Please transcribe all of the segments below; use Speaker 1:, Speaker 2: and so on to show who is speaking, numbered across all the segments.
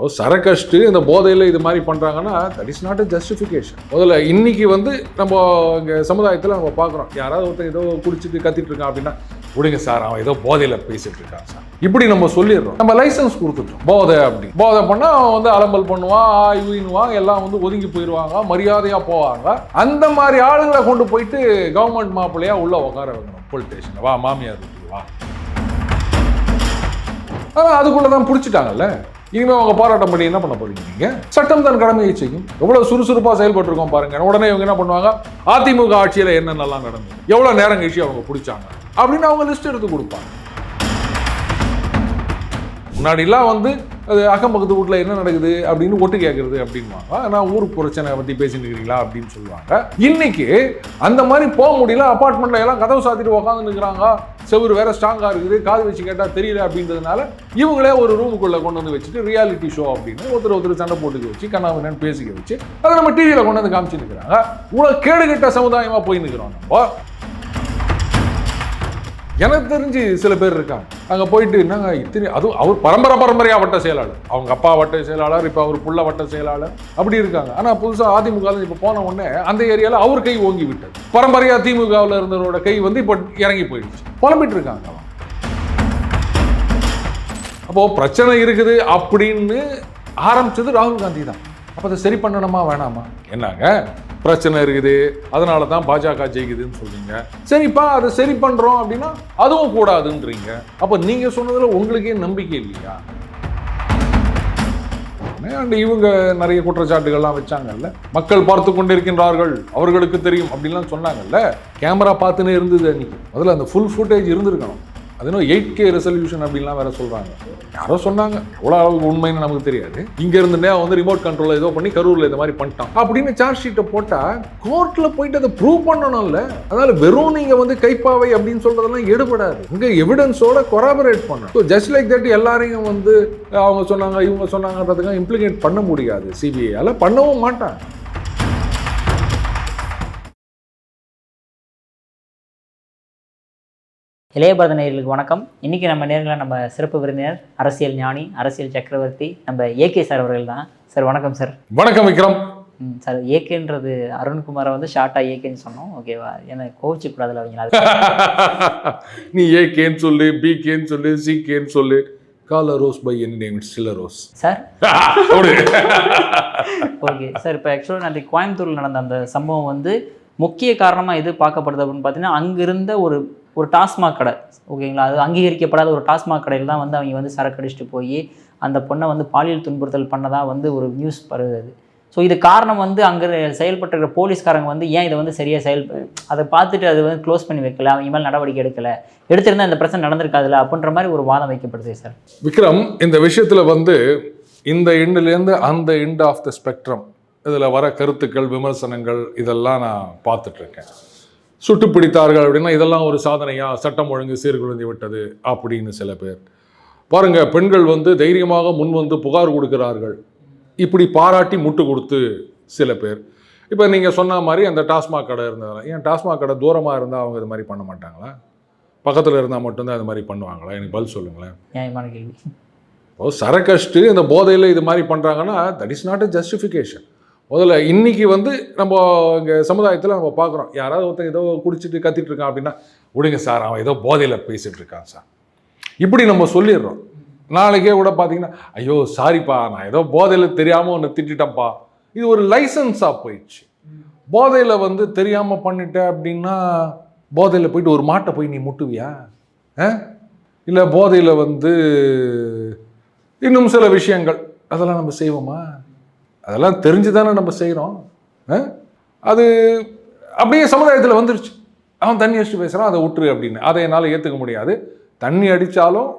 Speaker 1: ஓ சரக்கஷ்டு இந்த போதையில் இது மாதிரி பண்ணுறாங்கன்னா that is not a justification முதல்ல இன்னைக்கு வந்து நம்ம இங்கே சமுதாயத்தில் நம்ம பார்க்குறோம் யாராவது ஒருத்தர் ஏதோ குடிச்சிட்டு கத்திட்டு இருக்கான் அப்படின்னா விடுங்க சார் அவன் ஏதோ போதையில் பேசிட்டு இருக்கான் சார். இப்படி நம்ம சொல்லிடுறோம். நம்ம லைசன்ஸ் கொடுத்துட்டோம். போதை அப்படி. போதை பண்ணால் அவன் வந்து அலம்பல் பண்ணுவான் ஆய்வுவான் எல்லாம் வந்து ஒதுங்கி போயிடுவாங்க மரியாதையாக போவாங்க. அந்த மாதிரி ஆளுங்களை கொண்டு போயிட்டு கவர்மெண்ட் மாப்பிள்ளையாக உள்ள உட்கார வைக்கணும். போலீஸ் ஸ்டேஷனில் வா மாமியார் வா. ஆனால் அதுக்குள்ளே தான் பிடிச்சிட்டாங்கல்ல? இனிமேல் அவங்க போராட்டம் பண்ணி என்ன பண்ண போறீங்க நீங்க? சட்டம் தன் கடமையை செய்யும். எவ்வளவு சுறுசுறுப்பாக செயல்பட்டுருக்கோம் பாருங்க. உடனே இவங்க என்ன பண்ணுவாங்க? அதிமுக ஆட்சியில் என்னென்னலாம் நடந்தது? எவ்வளோ நேரம் கழிச்சு அவங்க பிடிச்சாங்க? அப்படின்னு அவங்க லிஸ்ட் எடுத்து கொடுப்பாங்க. முன்னாடிலாம் வந்து அது அக்கம் பக்கத்து வீட்டில் என்ன நடக்குது அப்படின்னு ஒட்டு கேட்குறது அப்படின்வாங்க நான் ஊர் பிரச்சனை பற்றி பேசிட்டு இருக்கிறீங்களா அப்படின்னு சொல்லுவாங்க. இன்னைக்கு அந்த மாதிரி போக முடியல அப்பார்ட்மெண்ட்ல எல்லாம் கதவு சாத்திட்டு உக்காந்து நிற்கிறாங்க செவுரு வேற ஸ்ட்ராங்காக இருக்குது. காது வச்சு கேட்டால் தெரியல அப்படின்றதுனால இவங்களே ஒரு ரூமுக்குள்ளே கொண்டு வந்து வச்சுட்டு ரியாலிட்டி ஷோ அப்படின்னு ஒருத்தர் ஒருத்தர் சண்டை போட்டுக்க வச்சு கண்ணாமண்ணு பேசிக்க வச்சு அதை நம்ம டிவியில் கொண்டு வந்து காமிச்சு நிற்கிறாங்க இவ்வளோ கேடுகட்ட சமுதாயமாக போய் நிற்கிறோம் நம்ம. எனக்கு தெரிஞ்சு சில பேர் இருக்காங்க. அங்கே போயிட்டு என்னங்க இத்தனை அதுவும் அவர் பரம்பரை பரம்பரையாக வட்ட செயலாளர். அவங்க அப்பா வட்ட செயலாளர் இப்போ அவர் புள்ள வட்ட செயலாளர் அப்படி இருக்காங்க. ஆனால் புதுசாக அதிமுக இப்போ போன உடனே அந்த ஏரியாவில் அவர் கை ஓங்கி விட்டது. பரம்பரையாக திமுகவில் இருந்தவரோட கை வந்து இப்போ இறங்கி போயிடுச்சு. புலம்பிட்டு இருக்காங்க அப்போது பிரச்சனை இருக்குது அப்படின்னு ஆரம்பிச்சது ராகுல் காந்தி தான். அப்போ அதை சரி பண்ணணுமா வேணாமா? என்னங்க? பிரச்சனை இருக்குது. அதனால தான் பாஜக ஜெயிக்குதுன்னு சொல்றீங்க. சரிப்பா அதை சரி பண்ணுறோம் அப்படின்னா அதுவும் கூடாதுன்றீங்க. அப்போ நீங்கள் சொன்னதில் உங்களுக்கே நம்பிக்கை இல்லையா? அண்ட் இவங்க நிறைய குற்றச்சாட்டுகள்லாம் வச்சாங்கல்ல? மக்கள் பார்த்து கொண்டிருக்கின்றார்கள். அவர்களுக்கு தெரியும் அப்படின்லாம் சொன்னாங்கல்ல? கேமரா பார்த்துன்னே இருந்தது அன்னைக்கு. முதல்ல அந்த ஃபுல் ஃபுட்டேஜ் இருந்திருக்கணும். அது எயிட் கே ரெசல்யூஷன் அப்படின்லாம் வேற சொல்றாங்க. யாரோ சொன்னாங்க. எவ்வளோ அளவுக்கு உண்மைன்னு நமக்கு தெரியாது. இங்க இருந்துட்டே அவன் வந்து ரிமோட் கண்ட்ரோல் ஏதோ பண்ணி கரூர்ல இந்த மாதிரி பண்ணிட்டான். அப்படின்னு சார்ஜ் ஷீட்டை போட்டா கோர்ட்ல போயிட்டு அதை ப்ரூவ் பண்ணணும்ல. அதனால வெறும் நீங்க வந்து கைப்பாவை அப்படின்னு சொல்றதெல்லாம் எடுபடாது. இங்கே எவிடன்ஸோட கொராபரேட் பண்ணணும். ஸோ ஜஸ்ட் லைக் தட் எல்லாரையும் வந்து அவங்க சொன்னாங்க இவங்க சொன்னாங்கன்றதுக்காக இம்ப்ளிகேட் பண்ண முடியாது. சிபிஐயால் பண்ணவும் மாட்டாங்க.
Speaker 2: இளையபாரத நேயர்களுக்கு வணக்கம். இன்னைக்கு நம்ம நேரில் நம்ம சிறப்பு விருந்தினர் அரசியல் ஞானி அரசியல் சக்கரவர்த்தி நம்ம ஏகே சார் அவர்கள் தான். சார் வணக்கம் சார்.
Speaker 1: வணக்கம் விக்ரம்.
Speaker 2: சார் ஏகேன்றது அருண்குமாரை வந்து ஷார்ட்டாக ஏகேன்னு சொன்னோம். ஓகேவா எனக்கு கோவிச்சு கூடாதுல அவங்க அது
Speaker 1: நீ ஏ கேன்னு சொல்லு பி கேன்னு சொல்லு சி கேன்னு சொல்லு. Call a rose by any name it's still rose
Speaker 2: sir? Okay sir இப்போ ஆக்சுவலாக நேற்று கோயம்புத்தூரில் நடந்த அந்த சம்பவம் வந்து முக்கிய காரணமாக எது பார்க்கப்படுது அப்படின்னு பார்த்தீங்கன்னா அங்கே இருந்த ஒரு ஒரு டாஸ்மாக் கடை ஓகேங்களா? அது அங்கீகரிக்கப்படாத ஒரு டாஸ்மாக் கடையில் தான் வந்து அவங்க வந்து சரக்கு அடிச்சுட்டு போய் அந்த பொண்ணை வந்து பாலியல் துன்புறுத்தல் பண்ணதாக வந்து ஒரு நியூஸ் பரவுது. ஸோ இது காரணம் வந்து அங்கே செயல்பட்டு போலீஸ்காரங்க வந்து ஏன் இதை வந்து சரியாக செயல் அதை பார்த்துட்டு அது வந்து க்ளோஸ் பண்ணி வைக்கல? அவங்க மேலே நடவடிக்கை எடுக்கலை? எடுத்திருந்தா இந்த பிரச்சனை நடந்திருக்காதுல அப்படின்ற மாதிரி ஒரு வாதம் வைக்கப்படுது சார்
Speaker 1: விக்ரம் இந்த விஷயத்தில் வந்து இந்த எண்டுலேருந்து அந்த எண்ட் ஆஃப் த ஸ்பெக்ட்ரம் இதில் வர கருத்துக்கள் விமர்சனங்கள் இதெல்லாம் நான் பார்த்துட்ருக்கேன் சுட்டு பிடித்தார்கள் அப்படின்னா இதெல்லாம் ஒரு சாதனையா? சட்டம் ஒழுங்கு சீர்குலைந்து விட்டது அப்படின்னு சில பேர். பாருங்க பெண்கள் வந்து தைரியமாக முன் வந்து புகார் கொடுக்கிறார்கள். இப்படி பாராட்டி முட்டு கொடுத்து சில பேர். இப்போ நீங்கள் சொன்ன மாதிரி அந்த டாஸ்மாக் கடை இருந்ததால ஏன் டாஸ்மாக் கடை தூரமாக இருந்தால் அவங்க இது மாதிரி பண்ண மாட்டாங்களா? பக்கத்தில் இருந்தால் மட்டும்தான் இது மாதிரி பண்ணுவாங்களா? எனக்கு பதில் சொல்லுங்களேன்.
Speaker 2: நியாயமான கேள்வி.
Speaker 1: இப்போ சரக்கஷ்டு இந்த போதையில் இது மாதிரி பண்ணுறாங்கன்னா that is not a justification முதல்ல இன்றைக்கி வந்து நம்ம இங்கே சமுதாயத்தில் நம்ம பார்க்குறோம். யாராவது ஒருத்தன் ஏதோ குடிச்சிட்டு கத்திட்டு இருக்கான் அப்படின்னா விடுங்க சார் அவன் ஏதோ போதையில் பேசிகிட்டு இருக்கான் சார். இப்படி நம்ம சொல்லிடுறோம். நாளைக்கே கூட பார்த்தீங்கன்னா ஐயோ சாரிப்பா நான் ஏதோ போதையில் தெரியாமல் ஒன்று திட்டப்பா இது ஒரு லைசன்ஸாக போயிடுச்சு. போதையில் வந்து தெரியாமல் பண்ணிட்ட அப்படின்னா போதையில் போயிட்டு ஒரு மாட்டை போய் நீ முட்டுவியா? ஆ? இல்லை போதையில் வந்து இன்னும் சில விஷயங்கள் அதெல்லாம் நம்ம செய்வோமா? அதெல்லாம் தெரிஞ்சு தானே நம்ம செய்கிறோம் அது அப்படியே சமுதாயத்தில் வந்துருச்சு. அவன் தண்ணி அடிச்சு பேசுகிறான் அதை விட்டுரு அப்படின்னு. அதை என்னால் ஏற்றுக்க முடியாது. தண்ணி அடித்தாலும்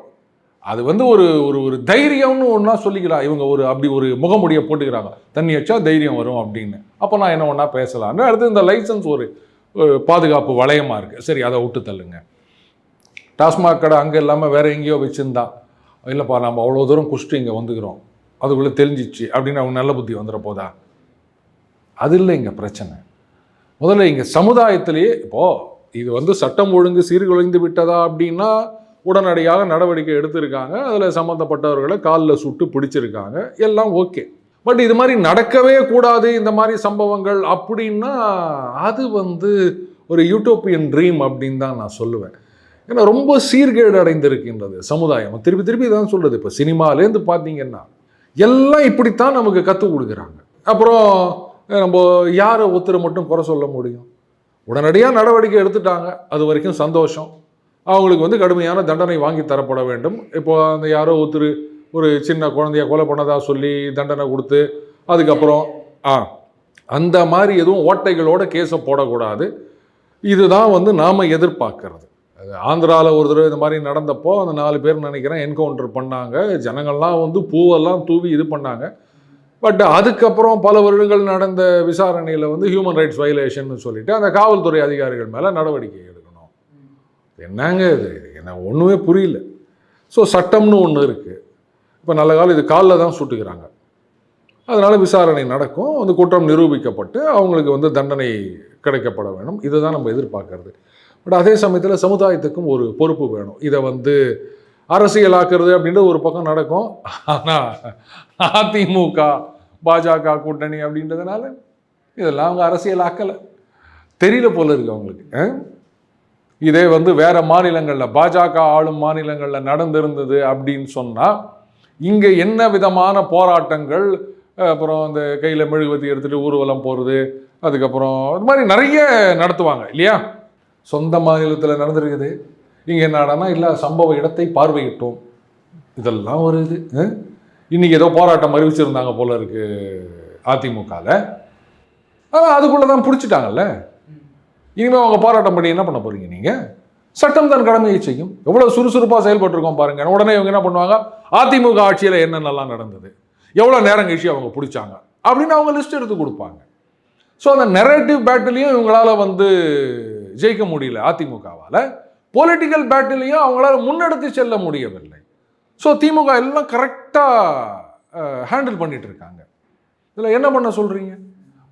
Speaker 1: அது வந்து ஒரு ஒரு ஒரு தைரியம்னு ஒன்றா சொல்லிக்கலாம். இவங்க ஒரு அப்படி ஒரு முகமுடியை போட்டுக்கிறாங்க. தண்ணி அடிச்சா தைரியம் வரும் அப்படின்னு. அப்போ நான் என்ன ஒன்றா பேசலாம்னு அடுத்து இந்த லைசன்ஸ் ஒரு பாதுகாப்பு வளையமாக இருக்குது சரி அதை விட்டு தள்ளுங்க. டாஸ்மாக் கடை அங்கே இல்லாமல் வேறு எங்கேயோ வச்சுருந்தா இல்லைப்பா நம்ம அவ்வளோ தூரம் குஷ்டு இங்கே வந்துக்கிறோம். அதுக்குள்ளே தெரிஞ்சிச்சு அப்படின்னு அவங்க நல்ல புத்தி வந்துட போதா? அது இல்லை இங்கே பிரச்சனை. முதல்ல இங்கே சமுதாயத்திலேயே இப்போது இது வந்து சட்டம் ஒழுங்கு சீர்குலைந்து விட்டதா அப்படின்னா உடனடியாக நடவடிக்கை எடுத்திருக்காங்க. அதில் சம்மந்தப்பட்டவர்களை காலில் சுட்டு பிடிச்சிருக்காங்க. எல்லாம் ஓகே. பட் இது மாதிரி நடக்கவே கூடாது இந்த மாதிரி சம்பவங்கள் அப்படின்னா அது வந்து ஒரு யூட்டோப்பியன் ட்ரீம் அப்படின்னு தான் நான் சொல்லுவேன். ஏன்னா ரொம்ப சீர்கேடு அடைந்திருக்கின்றது சமுதாயம். திருப்பி திருப்பி தான் சொல்கிறது இப்போ சினிமாலேருந்து பார்த்தீங்கன்னா எல்லாம் இப்படித்தான் நமக்கு கற்றுக் கொடுக்குறாங்க. அப்புறம் நம்ம யாரை ஒருத்தரை மட்டும் குறை சொல்ல முடியும்? உடனடியாக நடவடிக்கை எடுத்துட்டாங்க. அது வரைக்கும் சந்தோஷம். அவங்களுக்கு வந்து கடுமையான தண்டனை வாங்கி தரப்பட வேண்டும். இப்போ அந்த யாரோ ஒருத்தர் ஒரு சின்ன குழந்தைய கொலை பண்ணதா சொல்லி தண்டனை கொடுத்து அதுக்கப்புறம் ஆ அந்த மாதிரி எதுவும் ஓட்டைகளோட கேஸை போடக்கூடாது. இதுதான் வந்து நாம் எதிர்பார்க்கறது. அது ஆந்திராவில் ஒரு தடவை இந்த மாதிரி நடந்தப்போ அந்த நாலு பேர் நினைக்கிறேன் என்கவுண்டர் பண்ணாங்க. ஜனங்கள்லாம் வந்து பூவெல்லாம் தூவி இது பண்ணாங்க. பட் அதுக்கப்புறம் பல வருடங்கள் நடந்த விசாரணையில் வந்து ஹியூமன் ரைட்ஸ் வயலேஷன் சொல்லிட்டு அந்த காவல்துறை அதிகாரிகள் மேலே நடவடிக்கை எடுக்கணும். என்னங்க இது? என்ன ஒன்றுமே புரியல. ஸோ சட்டம்னு ஒன்று இருக்குது இப்போ நல்ல காலம் இது காலில் தான் சுட்டுக்கிறாங்க. அதனால் விசாரணை நடக்கும். அந்த குற்றம் நிரூபிக்கப்பட்டு அவங்களுக்கு வந்து தண்டனை கிடைக்கப்பட வேணும் இதுதான் நம்ம எதிர்பார்க்கறது. பட் அதே சமயத்தில் சமுதாயத்துக்கும் ஒரு பொறுப்பு வேணும். இதை வந்து அரசியலாக்குறது அப்படின்றது ஒரு பக்கம் நடக்கும். ஆனால் அதிமுக பாஜக கூட்டணி அப்படின்றதுனால இதெல்லாம் அவங்க அரசியலாக்கலை. தெரியல போல இருக்கு அவங்களுக்கு ஆ? இதே வந்து வேறு மாநிலங்களில் பாஜக ஆளும் மாநிலங்களில் நடந்திருந்தது அப்படின்னு சொன்னால் இங்கே என்ன விதமான போராட்டங்கள் அப்புறம் இந்த கையில் மெழுகுவத்தி எடுத்துகிட்டு ஊர்வலம் போகிறது அதுக்கப்புறம் இது மாதிரி நிறைய நடத்துவாங்க இல்லையா? சொந்த மாநிலத்தில் நடந்திருக்குது. இங்கே என்னடானா இல்லை சம்பவ இடத்தை பார்வையிட்டோம். இதெல்லாம் ஒரு இது இன்றைக்கி இன்னைக்கு ஏதோ போராட்டம் அறிவிச்சிருந்தாங்க போல இருக்கு அதிமுகவில் ஆனால் அதுக்குள்ளே தான் பிடிச்சிட்டாங்கல்ல. இனிமேல் அவங்க போராட்டம் பண்ணி என்ன பண்ண போகிறீங்க நீங்கள் சட்டம் தன் கடமையை செய்யும். எவ்வளோ சுறுசுறுப்பாக செயல்பட்டுருக்கோம் பாருங்கள் உடனே இவங்க என்ன பண்ணுவாங்க? அதிமுக ஆட்சியில் என்னென்னலாம் நடந்தது? எவ்வளோ நேரம் கழிச்சு அவங்க பிடிச்சாங்க? அப்படின்னு அவங்க லிஸ்ட் எடுத்து கொடுப்பாங்க. ஸோ அந்த நெரேட்டிவ் பேட்டிலையும் இவங்களால வந்து ஜெயிக்க முடியல அதிமுகவால். பொலிட்டிக்கல் பேட்டிலையும் அவங்களால முன்னெடுத்து செல்ல முடியவில்லை. ஸோ திமுக எல்லாம் கரெக்டாக ஹேண்டில் பண்ணிட்டு இருக்காங்க. இதில் என்ன பண்ண சொல்கிறீங்க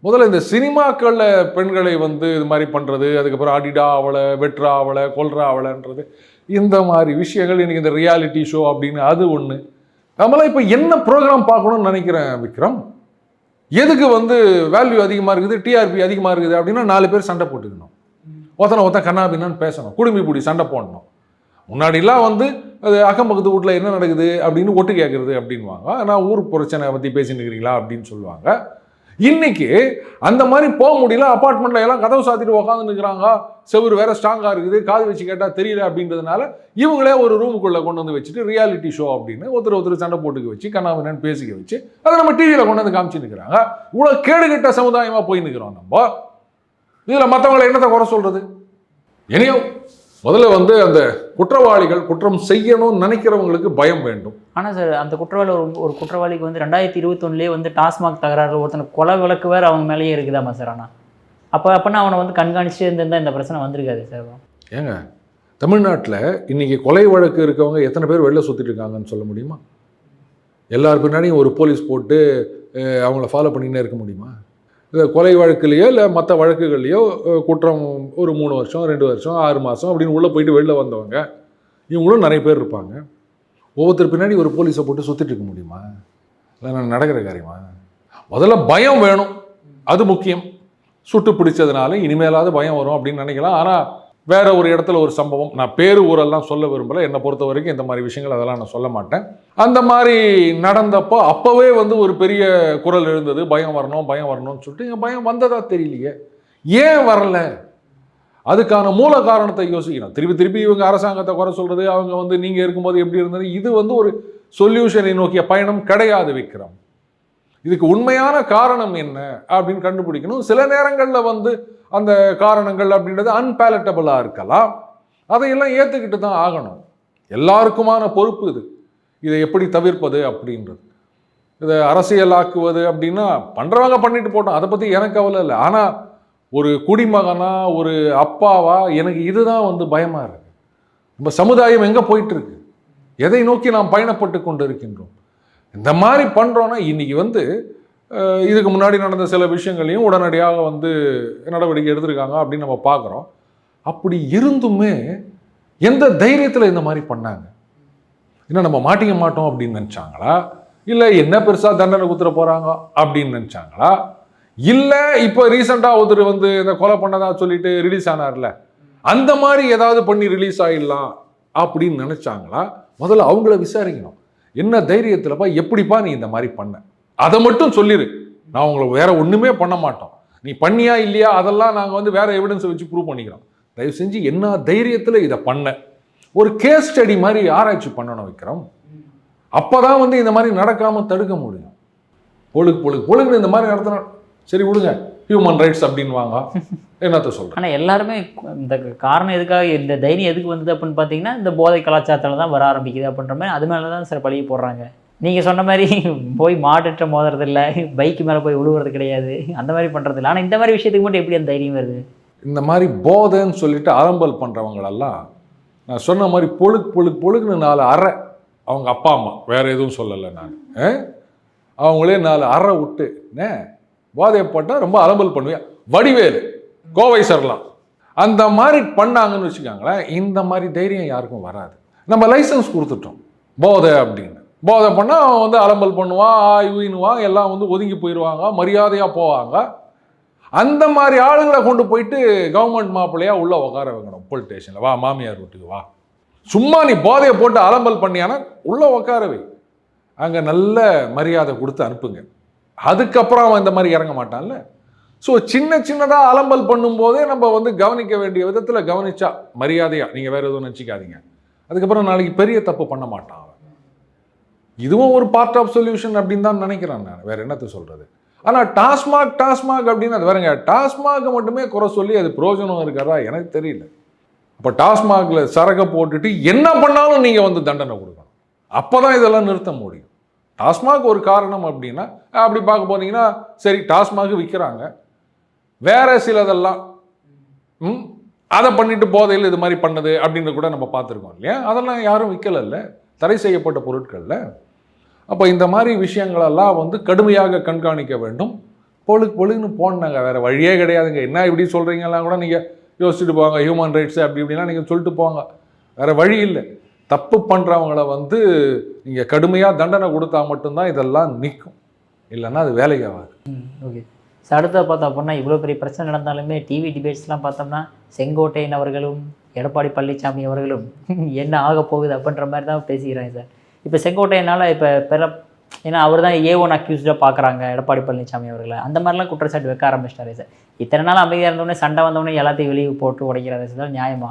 Speaker 1: முதல்ல இந்த சினிமாக்களில் பெண்களை வந்து இது மாதிரி பண்ணுறது அதுக்கப்புறம் அடிடா அவளை வெட்டுறா அவளை கொல்றா அவளைன்றது இந்த மாதிரி விஷயங்கள் இன்றைக்கி இந்த ரியாலிட்டி ஷோ அப்படின்னு அது ஒன்று நம்மளாம் இப்போ என்ன ப்ரோக்ராம் பார்க்கணும்னு நினைக்கிறேன் விக்ரம்? எதுக்கு வந்து வேல்யூ அதிகமாக இருக்குது டிஆர்பி அதிகமாக இருக்குது அப்படின்னா நாலு பேர் சண்டை போட்டுக்கணும். ஒருத்தனை ஒருத்தன் கண்ணாபின்னான்னு பேசணும். குடும்பி பிடி சண்டை போடணும். முன்னாடிலாம் வந்து அது அக்கம் பக்கத்து வீட்டில் என்ன நடக்குது அப்படின்னு ஒட்டு கேட்குறது அப்படின்வாங்க நான் ஊர் பிரச்சனை பற்றி பேசிட்டு இருக்கிறீங்களா அப்படின்னு சொல்லுவாங்க. இன்னைக்கு அந்த மாதிரி போக முடியல அப்பார்ட்மெண்ட்ல எல்லாம் கதவு சாத்திட்டு உட்காந்து நிற்கிறாங்க செவுரு வேற ஸ்ட்ராங்காக இருக்குது. காது வச்சு கேட்டால் தெரியல அப்படின்றதுனால இவங்களே ஒரு ரூமுக்குள்ளே கொண்டு வந்து வச்சுட்டு ரியாலிட்டி ஷோ அப்படின்னு ஒருத்தர் ஒருத்தர் சண்டை போட்டுக்க வச்சு கண்ணாமண்ணு பேசிக்க வச்சு அதை நம்ம டிவியில் கொண்டு வந்து காமிச்சு நிற்கிறாங்க இவ்வளோ கேடுகட்ட சமுதாயமாக போய் நிற்கிறோம் நம்ம. இதில் மற்றவங்களை என்னத்தை குறை சொல்றது? எனியோ முதல்ல வந்து அந்த குற்றவாளிகள் குற்றம் செய்யணும்னு நினைக்கிறவங்களுக்கு பயம் வேண்டும்.
Speaker 2: ஆனால் சார் அந்த குற்றவாளி ஒரு ஒரு குற்றவாளிக்கு வந்து ரெண்டாயிரத்தி இருபத்தொன்னுலேயே வந்து டாஸ்மாக் தகராறு ஒருத்தனை கொலை விளக்கு வேறு அவங்க மேலேயே இருக்குதாமா சார் ஆனால் அப்போ அப்போனா அவனை வந்து கண்காணிச்சு இருந்திருந்தா இந்த பிரச்சனை வந்திருக்காது சார்
Speaker 1: ஏங்க தமிழ்நாட்டில் இன்னைக்கு கொலை வழக்கு இருக்கவங்க எத்தனை பேர் வெளில சுற்றிட்டு இருக்காங்கன்னு சொல்ல முடியுமா? எல்லார் பின்னாடியும் ஒரு போலீஸ் போட்டு அவங்கள ஃபாலோ பண்ணினே இருக்க முடியுமா? இந்த கொலை வழக்குலேயோ இல்லை மற்ற வழக்குகள்லையோ குற்றம் ஒரு மூணு வருஷம் ரெண்டு வருஷம் ஆறு மாதம் அப்படின்னு உள்ளே போயிட்டு வெளில வந்தவங்க இவங்களும் நிறைய பேர் இருப்பாங்க. ஒவ்வொருத்தர் பின்னாடி ஒரு போலீஸை போட்டு சுற்றிட்டு இருக்க முடியுமா? இல்லை நான் நடக்கிற காரியமா? முதல்ல பயம் வேணும். அது முக்கியம். சுட்டு பிடிச்சதுனால இனிமேலாவது பயம் வரும் அப்படின்னு நினைக்கலாம். ஆனால் வேற ஒரு இடத்துல ஒரு சம்பவம். நான் பேரு ஊரெல்லாம் சொல்ல விரும்பலை. என்னை பொறுத்த வரைக்கும் இந்த மாதிரி விஷயங்கள் அதெல்லாம் நான் சொல்ல மாட்டேன். அந்த மாதிரி நடந்தப்போ அப்போவே வந்து ஒரு பெரிய குரல் எழுந்தது. பயம் வரணும் பயம் வரணும்னு சொல்லிட்டு இங்கே பயம் வந்ததா தெரியலையே. ஏன் வரல? அதுக்கான மூல காரணத்தை யோசிக்கணும். திருப்பி திருப்பி இவங்க அரசாங்கத்தை குறை சொல்கிறது அவங்க வந்து நீங்கள் இருக்கும்போது எப்படி இருந்தது? இது வந்து ஒரு சொல்யூஷனை நோக்கிய பயணம் கிடையாது விக்ரம். இதுக்கு உண்மையான காரணம் என்ன அப்படின்னு கண்டுபிடிக்கணும். சில நேரங்களில் வந்து அந்த காரணங்கள் அப்படின்றது அன்பேலட்டபிளாக இருக்கலாம். அதையெல்லாம் ஏற்றுக்கிட்டு தான் ஆகணும். எல்லாருக்குமான பொறுப்பு இது. இதை எப்படி தவிர்ப்பது அப்படின்றது. இதை அரசியலாக்குவது அப்படின்னா பண்ணுறவங்க பண்ணிட்டு போட்டோம் அதை பற்றி எனக்கு கவலை இல்லை. ஆனால் ஒரு குடிமகனா ஒரு அப்பாவா எனக்கு இதுதான் வந்து பயமாக இருக்கு. நம்ம சமுதாயம் எங்கே போயிட்டுருக்கு? எதை நோக்கி நாம் பயணப்பட்டு கொண்டு இருக்கின்றோம் இந்த மாதிரி பண்ணுறோன்னா இன்றைக்கி வந்து இதுக்கு முன்னாடி நடந்த சில விஷயங்களையும் உடனடியாக வந்து நடவடிக்கை எடுத்திருக்காங்க அப்படின்னு நம்ம பார்க்குறோம். அப்படி இருந்துமே எந்த தைரியத்தில் இந்த மாதிரி பண்ணாங்க? என்ன நம்ம மாட்டிக்க மாட்டோம் அப்படின்னு நினச்சாங்களா? இல்லை என்ன பெருசாக தண்டனை குத்துற போகிறாங்க அப்படின்னு நினச்சாங்களா? இல்லை இப்போ ரீசெண்டாக ஒருத்தர் வந்து இந்த கொலை பண்ணதா சொல்லிட்டு ரிலீஸ் ஆனார்ல. அந்த மாதிரி ஏதாவது பண்ணி ரிலீஸ் ஆகிடலாம் அப்படின்னு நினச்சாங்களா? முதல்ல அவங்கள விசாரிக்கணும். என்ன தைரியத்தில்ப்பா எப்படிப்பா நீ இந்த மாதிரி பண்ண? அதை மட்டும் சொல்லிடு நான் உங்களை வேற ஒன்றுமே பண்ண மாட்டோம். நீ பண்ணியா இல்லையா? அதெல்லாம் நாங்கள் வந்து வேற எவிடன்ஸை வச்சு ப்ரூவ் பண்ணிக்கிறோம். தயவு செஞ்சு என்ன தைரியத்தில் இதை பண்ண. ஒரு கேஸ் ஸ்டடி மாதிரி ஆராய்ச்சி பண்ணணும் வைக்கிறோம் அப்போ தான் வந்து இந்த மாதிரி நடக்காமல் தடுக்க முடியும். பொழுது பொழுது பொழுது இந்த மாதிரி நடத்தினா சரி விடுங்க ஹியூமன் ரைட்ஸ் அப்படின்வாங்க என்னத்த சொல்கிறேன்
Speaker 2: ஆனால் எல்லாருமே இந்த காரணம் எதுக்காக இந்த தைரியம் எதுக்கு வந்தது அப்படின்னு பார்த்தீங்கன்னா இந்த போதை கலாச்சாரத்தில் தான் வர ஆரம்பிக்குது அப்படின்ற மாதிரி அது மேலே தான் சார் பழிய போடுறாங்க. நீங்கள் சொன்ன மாதிரி போய் மாட்டுட்ட மோதுறது இல்லை பைக்கு மேலே போய் விழுவுறது கிடையாது. அந்த மாதிரி பண்ணுறது இல்லை ஆனால் இந்த மாதிரி விஷயத்துக்கு மட்டும் எப்படி அந்த தைரியம் வருது?
Speaker 1: இந்த மாதிரி போதைன்னு சொல்லிட்டு ஆரம்பல் பண்ணுறவங்களெல்லாம் நான் சொன்ன மாதிரி பொழுக் பொழுக் பொழுக்குன்னு நாலு அறை அவங்க அப்பா அம்மா வேறு எதுவும் சொல்லலை நான். ஆ? அவங்களே நாலு அறை விட்டு என்ன போதைப்பட்டால் ரொம்ப அலம்பல் பண்ணுவேன் வடிவேலு கோவை சரலாம் அந்த மாதிரி பண்ணாங்கன்னு வச்சுக்கோங்களேன் இந்த மாதிரி தைரியம் யாருக்கும் வராது. நம்ம லைசன்ஸ் கொடுத்துட்டோம் போதை அப்படின்னு. போதை பண்ணால் அவன் வந்து அலம்பல் பண்ணுவான் ஆய்வுன்னுவான் எல்லாம் வந்து ஒதுங்கி போயிடுவாங்க மரியாதையாக போவாங்க. அந்த மாதிரி ஆளுங்களை கொண்டு போயிட்டு கவர்மெண்ட் மாப்பிள்ளையாக உள்ள உட்கார வைக்கணும் போலீஸ் ஸ்டேஷனில் வா மாமியார் வீட்டுக்கு வா. சும்மா நீ போதையை போட்டு அலம்பல் பண்ணியானா உள்ளே உட்கார வை. அங்கே நல்ல மரியாதை கொடுத்து அனுப்புங்க. அதுக்கப்புறம் அவன் இந்த மாதிரி இறங்க மாட்டான்ல. ஸோ சின்ன சின்னதாக அலம்பல் பண்ணும்போதே நம்ம வந்து கவனிக்க வேண்டிய விதத்தில் கவனிச்சா மரியாதையாக நீங்கள் வேறு எதுவும் நினச்சிக்காதீங்க. அதுக்கப்புறம் நாளைக்கு பெரிய தப்பு பண்ண மாட்டான் இதுவும் ஒரு பார்ட் ஆஃப் சொல்யூஷன் அப்படின்னு தான் நினைக்கிறேன் நான். வேறு என்னத்தை சொல்கிறது ஆனால் டாஸ்மாக் டாஸ்மாக் அப்படின்னு அது வேறங்க டாஸ்மாகை மட்டுமே குறை சொல்லி அது பிரயோஜனம் இருக்கிறதா எனக்கு தெரியல. அப்போ டாஸ்மாகில் சரகை போட்டுட்டு என்ன பண்ணாலும் நீங்கள் வந்து தண்டனை கொடுக்கணும். அப்போ தான் இதெல்லாம் நிறுத்த முடியும். டாஸ்மாக் ஒரு காரணம் அப்படின்னா அப்படி பார்க்க போனீங்கன்னா சரி டாஸ்மாக் விற்கிறாங்க வேற சிலதெல்லாம் ம் அதை பண்ணிட்டு போதையில் இது மாதிரி பண்ணது அப்படின்னு கூட நம்ம பார்த்துருக்கோம் இல்லையா? அதெல்லாம் யாரும் விற்கலை தடை செய்யப்பட்ட பொருட்களில். அப்போ இந்த மாதிரி விஷயங்களெல்லாம் வந்து கடுமையாக கண்காணிக்க வேண்டும். பொழுது பொழுதுன்னு போனாங்க வேறு வழியே கிடையாதுங்க. என்ன இப்படி சொல்கிறீங்கலாம் கூட நீங்கள் யோசிச்சுட்டு போவாங்க ஹியூமன் ரைட்ஸ் அப்படி இப்படிலாம் நீங்கள் சொல்லிட்டு போங்க. வேறு வழி இல்லை. தப்பு பண்ணுறவங்கள வந்து நீங்கள் கடுமையாக தண்டனை கொடுத்தா மட்டும்தான் இதெல்லாம் நிற்கும். இல்லைன்னா அது வேலைக்காகாது
Speaker 2: ஓகே. ஸோ அடுத்த பார்த்தா அப்படின்னா இவ்வளோ பெரிய பிரச்சனை நடந்தாலுமே டிவி டிபேட்ஸ்லாம் பார்த்தோம்னா செங்கோட்டையன் அவர்களும் எடப்பாடி பழனிசாமி அவர்களும் என்ன ஆக போகுது அப்படின்ற மாதிரி தான் பேசிக்கிறாங்க சார். இப்போ செங்கோட்டையனால் இப்போ பெற ஏன்னா அவர் தான் ஏ ஒன் அக்யூஸ்டாக பார்க்குறாங்க எடப்பாடி பழனிசாமி அவர்களை. அந்த மாதிரிலாம் குற்றச்சாட்டு வைக்க ஆரம்பிச்சிட்டாரு. சார் இத்தனை நாள் அமைதியாக இருந்தோடனே சண்டை வந்தோடனே எல்லாத்தையும் வெளியே போட்டு உடைக்கிறாரு சார் நியாயமா?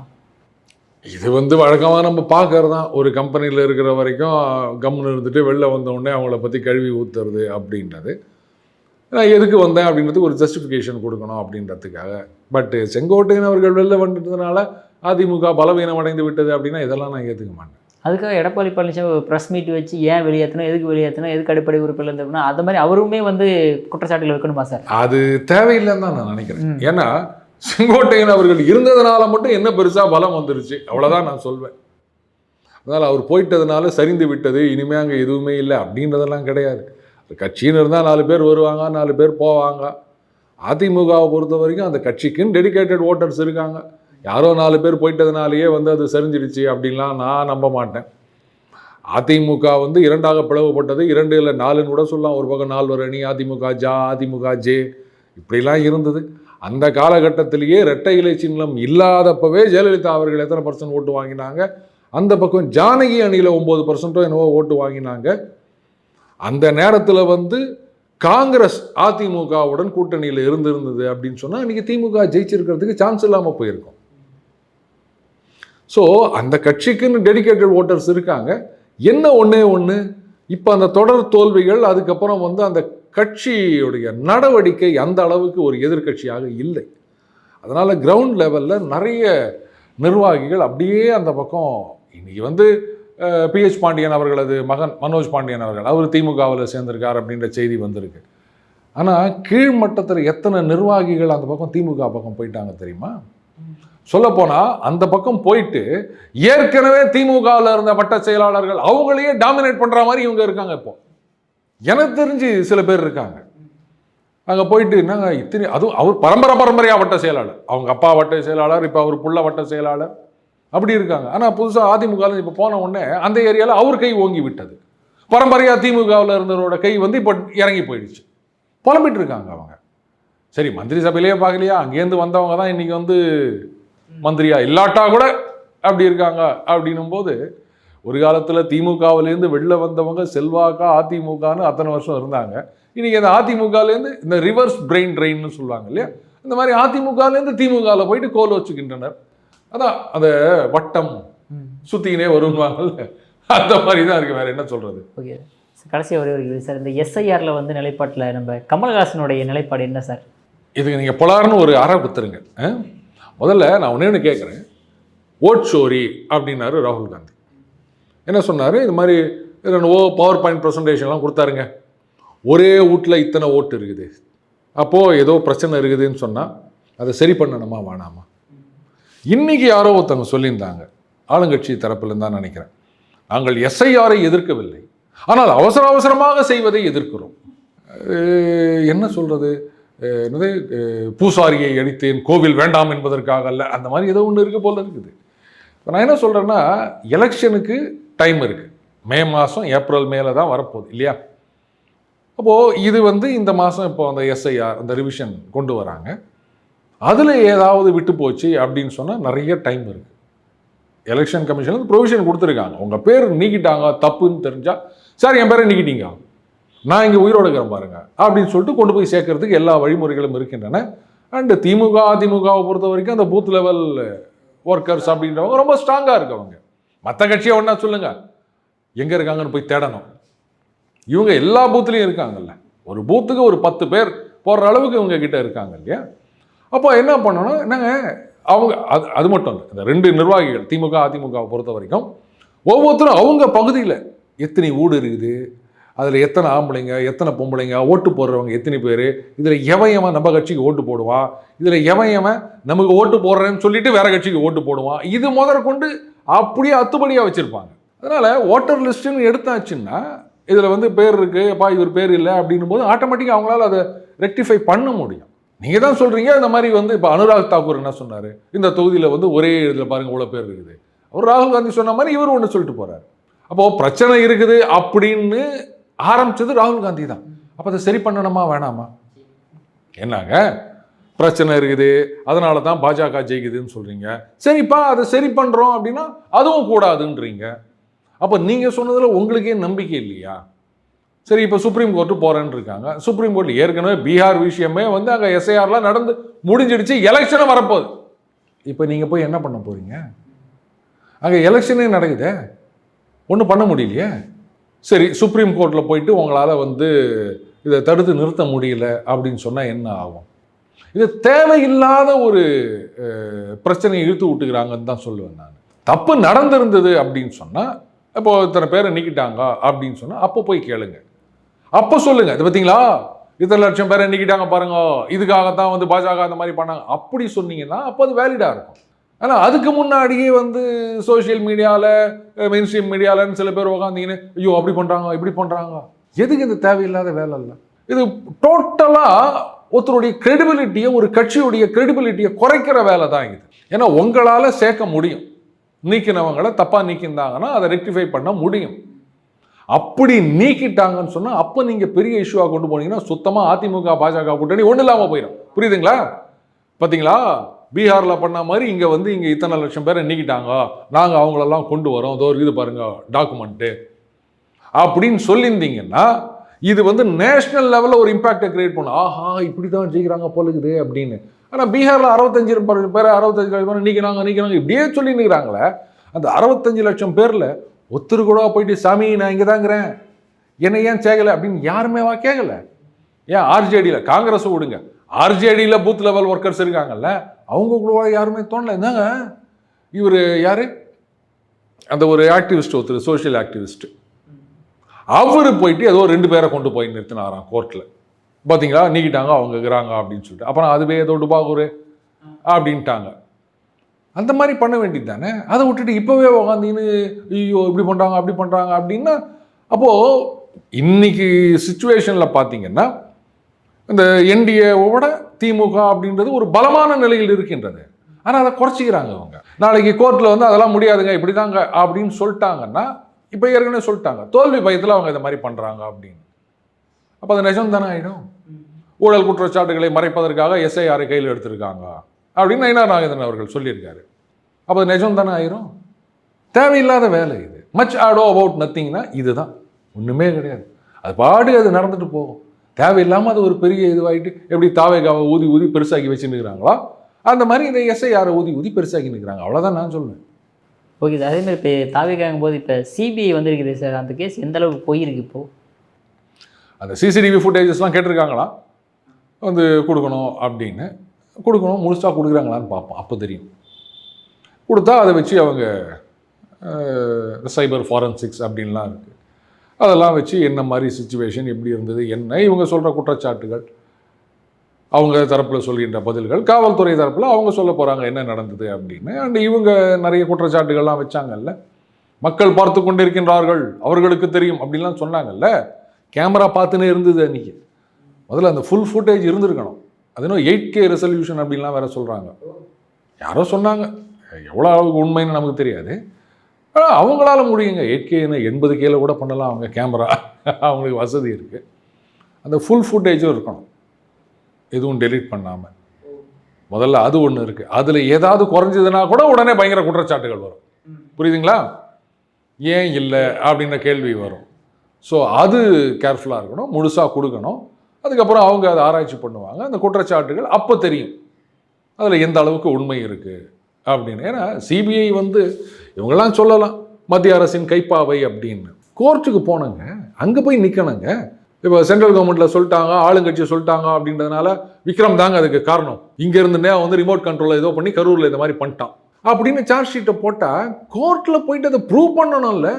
Speaker 1: இது வந்து வழக்கமாக நம்ம பார்க்கறது தான் ஒரு கம்பெனியில் இருக்கிற வரைக்கும் கம்முன்னு இருந்துட்டு வெளில வந்தோடனே அவங்கள பற்றி கழுவி ஊத்துறது அப்படின்றது. நான் எதுக்கு வந்தேன்? அப்படின்றது ஒரு ஜஸ்டிஃபிகேஷன் கொடுக்கணும் அப்படின்றதுக்காக. பட்டு செங்கோட்டையன் அவர்கள் வெளில வந்துட்டதுனால அதிமுக பலவீனம் அடைந்து விட்டது அப்படின்னா இதெல்லாம் நான் ஏற்றுக்க மாட்டேன்.
Speaker 2: அதுக்காக எடப்பாடி பழனிசாமி ஒரு ப்ரெஸ் மீட் வச்சு ஏன் வெளியேற்றணும் எதுக்கு வெளியேற்றணும் எதுக்கு அடிப்படை உறுப்பில் இருந்தோம்னா அது மாதிரி அவருமே வந்து குற்றச்சாட்டுகள் வைக்கணுமா சார்?
Speaker 1: அது தேவையில்லைன்னு தான் நான் நினைக்கிறேன். ஏன்னா செங்கோட்டையன் அவர்கள் இருந்ததுனால மட்டும் என்ன பெருசாக பலம் வந்துருச்சு. அவ்வளோதான் நான் சொல்வேன். அதனால் அவர் போயிட்டதுனால சரிந்து விட்டது இனிமே அங்கே எதுவுமே இல்லை அப்படின்றதெல்லாம் கிடையாது. கட்சின்னு இருந்தால் நாலு பேர் வருவாங்க நாலு பேர் போவாங்க. அதிமுகவை பொறுத்த வரைக்கும் அந்த கட்சிக்குன்னு டெடிகேட்டட் ஓட்டர்ஸ் இருக்காங்க. யாரோ நாலு பேர் போயிட்டதுனாலேயே வந்து அது செறிஞ்சிடுச்சு அப்படின்லாம் நான் நம்ப மாட்டேன். அதிமுக வந்து இரண்டாக பிளவுபட்டது. இரண்டு இல்லை நாலுன்னு கூட சொல்லலாம். ஒரு பக்கம் நால்வர் அணி அதிமுக ஜா அதிமுக ஜே. இப்படிலாம் இருந்தது. அந்த காலகட்டத்திலேயே இரட்டை இலை சின்னம் இல்லாதப்பவே ஜெயலலிதா அவர்கள் எத்தனை பர்சன்ட் ஓட்டு வாங்கினாங்க? அந்த பக்கம் ஜானகி அணியில் ஒம்பது பர்சன்ட்டோ என்னவோ ஓட்டு வாங்கினாங்க. அந்த நேரத்தில் வந்து காங்கிரஸ் அதிமுகவுடன் கூட்டணியில் இருந்திருந்தது அப்படின்னு சொன்னால் இன்றைக்கி திமுக ஜெயிச்சிருக்கிறதுக்கு சான்ஸ் இல்லாமல் போயிருக்கும். ஸோ அந்த கட்சிக்குன்னு டெடிகேட்டட் ஓட்டர்ஸ் இருக்காங்க. என்ன ஒன்றே ஒன்று இப்போ அந்த தொடர் தோல்விகள் அதுக்கப்புறம் வந்து அந்த கட்சியுடைய நடவடிக்கை அந்த அளவுக்கு ஒரு எதிர்க்கட்சியாக இல்லை. அதனால் கிரவுண்ட் லெவலில் நிறைய நிர்வாகிகள் அப்படியே அந்த பக்கம் இன்றைக்கி வந்து பிஹெச் பாண்டியன் அவர்களது மகன் மனோஜ் பாண்டியன் அவர்கள் அவர் திமுகவில் சேர்ந்திருக்கார் அப்படின்ற செய்தி வந்திருக்கு. ஆனால் கீழ்மட்டத்தில் எத்தனை நிர்வாகிகள் அந்த பக்கம் திமுக பக்கம் போயிட்டாங்க தெரியுமா? சொல்லப்போனால் அந்த பக்கம் போயிட்டு ஏற்கனவே திமுகவில் இருந்த வட்ட செயலாளர்கள் அவங்களையே டாமினேட் பண்ணுற மாதிரி இவங்க இருக்காங்க இப்போ. எனக்கு தெரிஞ்சு சில பேர் இருக்காங்க. அங்கே போயிட்டு என்னங்க இத்தனை அதுவும் அவர் பரம்பரை பரம்பரையாக வட்ட செயலாளர். அவங்க அப்பா வட்ட செயலாளர் இப்போ அவர் புள்ள வட்ட செயலாளர் அப்படி இருக்காங்க. ஆனால் புதுசாக அதிமுக இப்போ போன உடனே அந்த ஏரியாவில் அவர் கை ஓங்கி விட்டது. பரம்பரையாக திமுகவில் இருந்தவரோட கை வந்து இப்போ இறங்கி போயிடுச்சு. புலம்பிட்டு இருக்காங்க அவங்க. சரி மந்திரி சபையிலேயே பார்க்கலையா? அங்கேருந்து வந்தவங்க தான் இன்றைக்கி வந்து மந்திரியா இல்லாட்டா கூட அப்படி இருக்காங்க அப்படின்னும் போது ஒரு காலத்தில் திமுகவிலேருந்து வெளில வந்தவங்க செல்வாக்கா அதிமுகன்னு அத்தனை வருஷம் இருந்தாங்க. இன்னைக்கு அந்த அதிமுகலேருந்து இந்த ரிவர்ஸ் பிரெயின் ட்ரெயின்னு சொல்லுவாங்க இல்லையா? இந்த மாதிரி அதிமுகலேருந்து திமுகவில் போயிட்டு கோல் வச்சுக்கின்றனர். அதான் அந்த வட்டம் சுத்திக்கினே வருவாங்கல்ல. அந்த மாதிரி தான் இருக்கு. வேற என்ன சொல்றது?
Speaker 2: ஓகே. கடைசி ஒரே ஒரு சார். இந்த எஸ்ஐஆரில் வந்து நிலைப்பாட்டில் நம்ம கமல்ஹாசனுடைய நிலைப்பாடு என்ன சார்?
Speaker 1: இதுக்கு நீங்கள் பொலார்னு ஒரு அறை குத்துருங்க? முதல்ல நான் ஒன்றே ஒன்று கேட்குறேன் ஓட் ஷோரி அப்படின்னாரு ராகுல் காந்தி. என்ன சொன்னார்? இது மாதிரி ஓ பவர் பாயிண்ட் ப்ரெசன்டேஷன்லாம் கொடுத்தாருங்க. ஒரே வீட்டில் இத்தனை ஓட்டு இருக்குது. அப்போது ஏதோ பிரச்சனை இருக்குதுன்னு சொன்னால் அதை சரி பண்ணணுமா வேணாமா? இன்றைக்கி யாரோ ஒருத்தவங்க சொல்லியிருந்தாங்க. ஆளுங்கட்சி தரப்பில் தான் நினைக்கிறேன். நாங்கள் எஸ்ஐஆரை எதிர்க்கவில்லை. ஆனால் அவசர அவசரமாக செய்வதை எதிர்க்கிறோம். என்ன சொல்கிறது என்னது பூசாரியை அடித்தேன் கோவில் வேண்டாம் என்பதற்காக அல்ல. அந்த மாதிரி ஏதோ ஒன்று இருக்குது போல இருக்குது. இப்போ நான் என்ன சொல்கிறேன்னா எலெக்ஷனுக்கு டைம் இருக்குது மே மாதம் ஏப்ரல் மேலே தான் வரப்போகுது இல்லையா? அப்போது இது வந்து இந்த மாதம் இப்போ அந்த எஸ்ஐஆர் அந்த ரிவிஷன் கொண்டு வராங்க. அதில் ஏதாவது விட்டு போச்சு அப்படின்னு சொன்னால் நிறைய டைம் இருக்குது எலெக்ஷன் கமிஷன் ப்ரொவிஷன் கொடுத்துருக்காங்க. உங்கள் பேர் நீக்கிட்டாங்க தப்புன்னு தெரிஞ்சால் சார் என் பேரை நீக்கிட்டீங்க. நான் இங்கே உயிரோட இருக்கிறேன் பாருங்க அப்படின்னு சொல்லிட்டு கொண்டு போய் சேர்க்கறதுக்கு எல்லா வழிமுறைகளும் இருக்கின்றன. அண்டு திமுக அதிமுகவை பொறுத்த வரைக்கும் அந்த பூத் லெவல் ஒர்க்கர்ஸ் அப்படின்றவங்க ரொம்ப ஸ்ட்ராங்காக இருக்கவங்க. மற்ற கட்சியை ஒன்றா சொல்லுங்கள் எங்கே இருக்காங்கன்னு போய் தேடணும். இவங்க எல்லா பூத்துலேயும் இருக்காங்கல்ல. ஒரு பூத்துக்கு ஒரு பத்து பேர் போடுற அளவுக்கு இவங்க கிட்ட இருக்காங்க இல்லையா? அப்போ என்ன பண்ணணும்? என்னங்க அவங்க அது அது மட்டும் இல்லை. இந்த ரெண்டு நிர்வாகிகள் திமுக அதிமுகவை பொறுத்த வரைக்கும் ஒவ்வொருத்தரும் அவங்க பகுதியில் எத்தனை வீடு இருக்குது? அதில் எத்தனை ஆம்பளைங்க எத்தனை பொம்பளைங்க ஓட்டு போடுறவங்க எத்தனை பேர்? இதில் எவன் எவன் நம்ம கட்சிக்கு ஓட்டு போடுவான் இதில் எவன் எவன் நமக்கு ஓட்டு போடுறேன்னு சொல்லிட்டு வேற கட்சிக்கு ஓட்டு போடுவான் இது முதற்கொண்டு அப்படியே அத்துப்படியாக வச்சுருப்பாங்க. அதனால் ஓட்டர் லிஸ்ட்டுன்னு எடுத்தாச்சுன்னா இதில் வந்து பேர் இருக்குது எப்பா இவர் பேர் இல்லை அப்படின்னும் போது ஆட்டோமேட்டிக்காக அவங்களால அதை ரெக்டிஃபை பண்ண முடியும். நீங்கள் தான் சொல்கிறீங்க இந்த மாதிரி வந்து இப்போ அனுராக் தாக்கூர் என்ன சொன்னார்? இந்த தொகுதியில் வந்து ஒரே இதில் பாருங்கள் இவ்வளோ பேர் இருக்குது. அவர் ராகுல் காந்தி சொன்ன மாதிரி இவர் ஒன்று சொல்லிட்டு போகிறார் அப்போது பிரச்சனை இருக்குது அப்படின்னு ஆரம்பிச்சது ராகுல் காந்தி தான் அப்போ அதை சரி பண்ணணுமா வேணாமா? என்னங்க? பிரச்சனை இருக்குது. அதனால தான் பாஜக ஜெயிக்குதுன்னு சொல்கிறீங்க சரிப்பா அதை சரி பண்ணுறோம் அப்படின்னா அதுவும் கூடாதுன்றீங்க. அப்போ நீங்கள் சொன்னதில் உங்களுக்கே நம்பிக்கை இல்லையா? சரி இப்போ சுப்ரீம் கோர்ட்டு போகிறேன்னு இருக்காங்க. சுப்ரீம் கோர்ட் ஏற்கனவே பீகார் விஷயமே வந்து அங்கே எஸ்ஐஆர்லாம் நடந்து முடிஞ்சிடுச்சு. எலெக்ஷனும் வரப்போகுது. இப்போ நீங்கள் போய் என்ன பண்ண போகிறீங்க அங்கே எலெக்ஷனே நடக்குதே. ஒன்றும் பண்ண முடியலையே? சரி சுப்ரீம் கோர்ட்டில் போயிட்டு உங்களால் வந்து இதை தடுத்து நிறுத்த முடியல அப்படின்னு சொன்னால் என்ன ஆகும்? இது தேவையில்லாத ஒரு பிரச்சனையை இழுத்து விட்டுக்கிறாங்கன்னு தான் சொல்லுவேன் நான். தப்பு நடந்திருந்தது அப்படின்னு சொன்னால் இப்போ இத்தனை பேரை நீக்கிட்டாங்க அப்படின்னு சொன்னால் அப்போ போய் கேளுங்க. அப்போ சொல்லுங்க. இது பார்த்தீங்களா இத்தனை லட்சம் பேரை நீக்கிட்டாங்க பாருங்க. இதுக்காகத்தான் வந்து பாஜக அந்த மாதிரி பண்ணாங்க. அப்படி சொன்னீங்கன்னா அப்போ அது வேலிடாக இருக்கும். ஆனால் அதுக்கு முன்னாடியே வந்து சோஷியல் மீடியாவில் மெயின் ஸ்ட்ரீம் மீடியாலன்னு சில பேர் உக்காந்தீங்கன்னு ஐயோ அப்படி பண்ணுறாங்க இப்படி பண்ணுறாங்க எதுக்கு இந்த தேவையில்லாத வேலை இல்லை? இது டோட்டலாக ஒருத்தருடைய கிரெடிபிலிட்டியை ஒரு கட்சியுடைய கிரெடிபிலிட்டியை குறைக்கிற வேலை தான் இது. ஏன்னா உங்களால் சேர்க்க முடியும். நீக்கினவங்களை தப்பாக நீக்கியிருந்தாங்கன்னா அதை ரெக்டிஃபை பண்ண முடியும். அப்படி நீக்கிட்டாங்கன்னு சொன்னால் அப்போ நீங்கள் பெரிய இஷ்யூவாக கொண்டு போனீங்கன்னா சுத்தமாக அதிமுக பாஜக கூட்டணி ஒன்றும் இல்லாமல் போயிடும். புரியுதுங்களா? பார்த்தீங்களா பீகாரில் பண்ண மாதிரி இங்கே வந்து இங்கே இத்தனை லட்சம் பேரை நீக்கிட்டாங்க நாங்கள் அவங்களெல்லாம் கொண்டு வரோம். இதோ இது பாருங்க டாக்குமெண்ட்டு அப்படின்னு சொல்லியிருந்தீங்கன்னா இது வந்து நேஷனல் லெவலில் ஒரு இம்பாக்டை கிரியேட் பண்ணும். ஆஹா இப்படி தான் ஜெயிக்கிறாங்க போல அப்படின்னு. ஆனால் பீகாரில் அறுபத்தஞ்சு பேர் அறுபத்தஞ்சு லட்சம் பேர் நீக்கிறாங்க நீக்கிறாங்க இப்படியே சொல்லி நிற்கிறாங்களே அந்த அறுபத்தஞ்சு லட்சம் பேரில் ஒத்துரு கூட போயிட்டு சாமி நான் இங்கே தாங்கிறேன் என்னை ஏன் சேகலை? அப்படின்னு யாருமே வா கேட்கலை ஏன் ஆர்ஜேடியில் காங்கிரஸ் விடுங்க ஆர்ஜேடியில் பூத் லெவல் ஒர்க்கர்ஸ் இருக்காங்கல்ல அவங்க கூட யாருமே தோணலை. என்னங்க? இவர் யார்? அந்த ஒரு ஆக்டிவிஸ்ட் ஒருத்தர் சோஷியல் ஆக்டிவிஸ்ட் அவர் போயிட்டு ஏதோ ரெண்டு பேரை கொண்டு போய் நிறுத்தினாராம் கோர்ட்டில் பார்த்தீங்களா நீக்கிட்டாங்க அவங்க இருக்கிறாங்க அப்படின்னு சொல்லிட்டு. அப்புறம் அதுவே ஏதோ டுபாகூர் அப்படின்ட்டாங்க. அந்த மாதிரி பண்ண வேண்டியது தானே? அதை விட்டுட்டு இப்போவே உக்காந்தீங்கன்னு ஐயோ இப்படி பண்ணுறாங்க அப்படி பண்ணுறாங்க அப்படின்னா அப்போது இன்னைக்கு சுச்சுவேஷனில் பார்த்தீங்கன்னா இந்த என்டிஏவோட திமுக அப்படின்றது ஒரு பலமான நிலையில் இருக்கின்றது. ஆனால் அதை குறைச்சிக்கிறாங்க அவங்க. நாளைக்கு கோர்ட்டில் வந்து அதெல்லாம் முடியாதுங்க இப்படி தாங்க அப்படின்னு சொல்லிட்டாங்கன்னா இப்போ ஏற்கனவே சொல்லிட்டாங்க. தோல்வி பயத்தில் அவங்க இந்த மாதிரி பண்ணுறாங்க அப்படின்னு. அப்போ அது நிஜம் தானே ஆகிடும் ஊழல் குற்றச்சாட்டுகளை மறைப்பதற்காக எஸ்ஐஆரை கையில் எடுத்திருக்காங்க அப்படின்னு நயினார் நாகேந்திரன் அவர்கள் சொல்லியிருக்காரு. அப்போ அது நிஜம் தானே ஆயிரும்? தேவையில்லாத வேலை இது. மச் ஆடோ அபவுட் நத்திங்னா இதுதான். ஒன்றுமே கிடையாது. அது பாடு அது நடந்துட்டு போகும். தேவையில்லாமல் அது ஒரு பெரிய இதுவாகிட்டு எப்படி தாவேகாவை ஊதி ஊதி பெருசாக்கி வச்சுன்னுக்குறாங்களோ அந்த மாதிரி இந்த எஸ்ஐஆரை ஊதி ஊதி பெருசாக்கி நிற்கிறாங்க அவ்வளோதான் நான் சொல்லுவேன்
Speaker 2: ஓகே சார். அதே மாதிரி இப்போ தாவிக்காகும் போது இப்போ சிபிஐ வந்திருக்குது சார். அந்த கேஸ் எந்த அளவுக்கு போயிருக்கு இப்போ?
Speaker 1: அந்த சிசிடிவி ஃபுட்டேஜஸ்லாம் கேட்டிருக்காங்களா? வந்து கொடுக்கணும் அப்படின்னு. கொடுக்கணும் முழுசாக கொடுக்குறாங்களான்னு பார்ப்போம். அப்போ தெரியும். கொடுத்தா அதை வச்சு அவங்க சைபர் ஃபாரன்சிக்ஸ் அப்படின்லாம் இருக்குது அதெல்லாம் வச்சு என்ன மாதிரி சுச்சுவேஷன் எப்படி இருந்தது என்ன? இவங்க சொல்கிற குற்றச்சாட்டுகள் அவங்க தரப்பில் சொல்கின்ற பதில்கள் காவல்துறை தரப்பில் அவங்க சொல்ல போகிறாங்க என்ன நடந்தது அப்படின்னு. அண்ட் இவங்க நிறைய குற்றச்சாட்டுகள்லாம் வச்சாங்கல்ல. மக்கள் பார்த்து கொண்டிருக்கின்றார்கள் அவர்களுக்கு தெரியும் அப்படின்லாம் சொன்னாங்கல்ல. கேமரா பார்த்துன்னே இருந்தது அன்றைக்கி முதல்ல அந்த ஃபுல் ஃபுட்டேஜ் இருந்திருக்கணும். அது இன்னும் எயிட் கே ரெசல்யூஷன் அப்படின்லாம் வேற சொல்கிறாங்க யாரோ சொன்னாங்க. எவ்வளோ அளவுக்கு உண்மைன்னு நமக்கு தெரியாது. ஆனால் அவங்களால முடியுங்க. எயிட் கேன்னு எண்பது கேல கூட பண்ணலாம் அவங்க கேமரா. அவங்களுக்கு வசதி இருக்குது அந்த ஃபுல் ஃபுட்டேஜும் இருக்கணும். எதுவும் டெலீட் பண்ணாமல் முதல்ல அது ஒன்று இருக்குது அதில் ஏதாவது குறைஞ்சதுன்னா கூட உடனே பயங்கர குற்றச்சாட்டுகள் வரும். புரியுதுங்களா? ஏன் இல்லை அப்படின்ற கேள்வி வரும். ஸோ அது கேர்ஃபுல்லாக இருக்கணும். முழுசாக கொடுக்கணும். அதுக்கப்புறம் அவங்க அதை ஆராய்ச்சி பண்ணுவாங்க. அந்த குற்றச்சாட்டுகள் அப்போ தெரியும். அதில் எந்த அளவுக்கு உண்மை இருக்குது அப்படின்னு. ஏன்னா சிபிஐ வந்து இவங்கெல்லாம் சொல்லலாம் மத்திய அரசின் கைப்பாவை அப்படின்னு. கோர்ட்டுக்கு போனங்க அங்கே போய் நிற்கணுங்க இப்போ சென்ட்ரல் கவர்மெண்ட்டில் சொல்லிட்டாங்க ஆளுங்கட்சி சொல்லிட்டாங்க அப்படின்றதுனால விக்ரம் தாங்க அதுக்கு காரணம். இங்கே இருந்துனே அவன் வந்து ரிமோட் கண்ட்ரோலில் ஏதோ பண்ணி கரூரில் இந்த மாதிரி பண்ணிட்டான். அப்படின்னு சார்ஜ் ஷீட்டை போட்டால் கோர்ட்டில் போயிட்டு அதை ப்ரூவ் பண்ணணும்ல.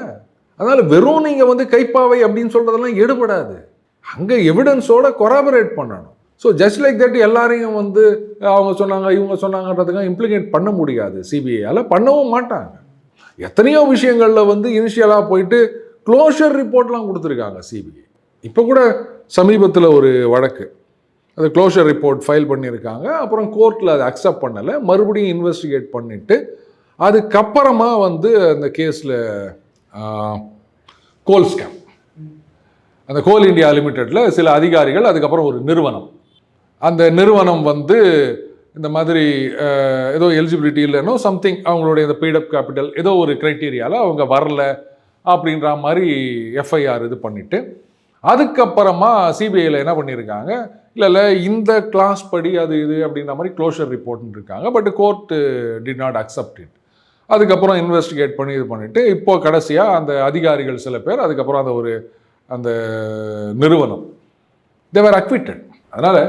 Speaker 1: அதனால் வெறும் நீங்கள் வந்து கைப்பாவை அப்படின்னு சொல்கிறதெல்லாம் எடுபடாது. அங்கே எவிடன்ஸோட கொராபரேட் பண்ணணும். ஸோ ஜஸ்ட் லைக் தட் எல்லாரையும் வந்து அவங்க சொன்னாங்க இவங்க சொன்னாங்கன்றதுக்காக இம்ப்ளிகேட் பண்ண முடியாது. சிபிஐயால் பண்ணவும் மாட்டாங்க. எத்தனையோ விஷயங்களில் வந்து இனிஷியலாக போயிட்டு க்ளோஷர் ரிப்போர்ட்லாம் கொடுத்துருக்காங்க சிபிஐ இப்போ கூட சமீபத்தில் ஒரு வழக்கு. அது க்ளோஷர் ரிப்போர்ட் ஃபைல் பண்ணியிருக்காங்க. அப்புறம் கோர்ட்டில் அதை அக்செப்ட் பண்ணலை. மறுபடியும் இன்வெஸ்டிகேட் பண்ணிவிட்டு அதுக்கப்புறமா வந்து அந்த கேஸில் கோல் ஸ்கேம் அந்த கோல் இந்தியா லிமிட்டெடில் சில அதிகாரிகள் அதுக்கப்புறம் ஒரு நிறுவனம். அந்த நிறுவனம் வந்து இந்த மாதிரி ஏதோ எலிஜிபிலிட்டி இல்லைன்னோ சம்திங் அவங்களுடைய இந்த பீடப் கேபிட்டல் ஏதோ ஒரு க்ரைட்டீரியாவில் அவங்க வரல அப்படின்ற மாதிரி எஃப்ஐஆர் இது பண்ணிவிட்டு அதுக்கப்புறமா சிபிஐயில் என்ன பண்ணியிருக்காங்க இல்லை இல்லை இந்த கிளாஸ் படி அது இது அப்படின்ற மாதிரி க்ளோஷர் ரிப்போர்ட்னு இருக்காங்க. But court did not accept it அதுக்கப்புறம் இன்வெஸ்டிகேட் பண்ணி இது பண்ணிவிட்டு இப்போ கடைசியாக அந்த அதிகாரிகள் சில பேர் அதுக்கப்புறம் அந்த ஒரு அந்த நிறுவனம். தேவர் அக்விட்டட் அதனால்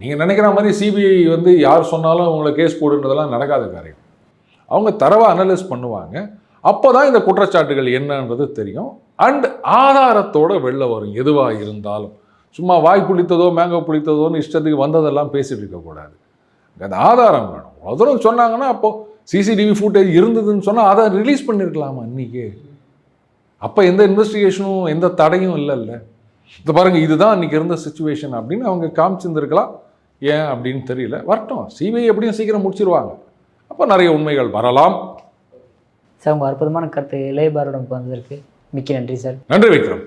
Speaker 1: நீங்கள் நினைக்கிற மாதிரி சிபிஐ வந்து யார் சொன்னாலும் அவங்கள கேஸ் போடுன்றதெல்லாம் நடக்காத காரியம். அவங்க தரவாக அனலைஸ் பண்ணுவாங்க. அப்போ தான் இந்த குற்றச்சாட்டுகள் என்னன்றது தெரியும். அண்ட் ஆதாரத்தோட வெளில வரும் எதுவாக இருந்தாலும். சும்மா வாய் புளித்ததோ மேங்கோ புளித்ததோன்னு இஷ்டத்துக்கு வந்ததெல்லாம் பேசிட்டு இருக்கக்கூடாது அந்த ஆதாரம் வேணும். அவ்வளோ தூரம் சொன்னாங்கன்னா அப்போது சிசிடிவி ஃபுட்டேஜ் இருந்ததுன்னு சொன்னால் அதை ரிலீஸ் பண்ணியிருக்கலாமா இன்னைக்கு? அப்போ எந்த இன்வெஸ்டிகேஷனும் எந்த தடையும் இல்லைல்ல. இது பாருங்க இதுதான் அன்றைக்கி இருந்த சுச்சுவேஷன் அப்படின்னு அவங்க காமிச்சிருந்துருக்கலாம். ஏன் அப்படின்னு தெரியல. வரட்டும். சிபிஐ எப்படியும் சீக்கிரம் முடிச்சிருவாங்க. அப்போ நிறைய உண்மைகள் வரலாம்.
Speaker 2: சார் உங்கள் அற்புதமான கருத்து இளைய பாரடம் வந்ததற்கு மிக்க நன்றி சார்.
Speaker 1: நன்றி விக்ரம்.